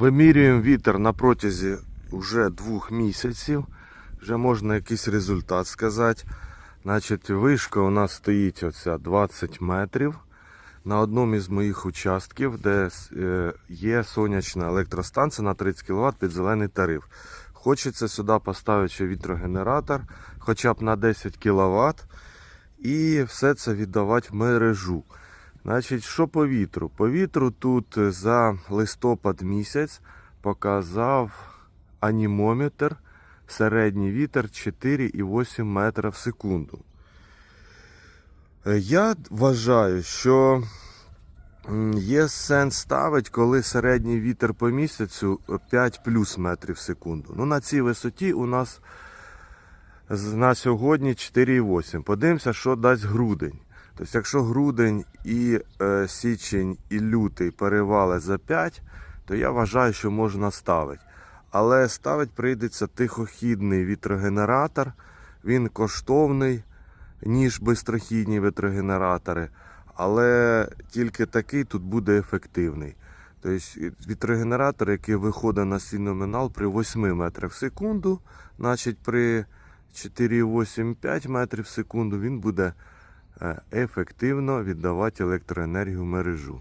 Вимірюємо вітер на протязі вже двох місяців. Вже можна якийсь результат сказати. Значить, вишка у нас стоїть оця 20 метрів на одному із моїх участків, де е, є сонячна електростанція на 30 кВт під зелений тариф. Хочеться сюди поставити вітрогенератор, хоча б на 10 кВт, і все це віддавати в мережу. Значить, що по вітру? По вітру тут за листопад місяць показав анімометр середній вітер 4,8 метра в секунду. Е, Я вважаю, що є сенс ставити, коли середній вітер по місяцю 5 плюс метрів в секунду. Ну, на цій висоті у нас на сьогодні 4,8. Подивимося, що дасть грудень. Тобто, якщо грудень і е, січень і лютий перевали за 5, то я вважаю, що можна ставити. Але ставити прийдеться тихохідний вітрогенератор. Він коштовний, ніж бистрохідні вітрогенератори. Але тільки такий тут буде ефективний. Тобто вітрогенератор, який виходить на свій номінал при 8 метрах в секунду, значить при 4,8-5 метрів в секунду він буде ефективно віддавати електроенергію мережу.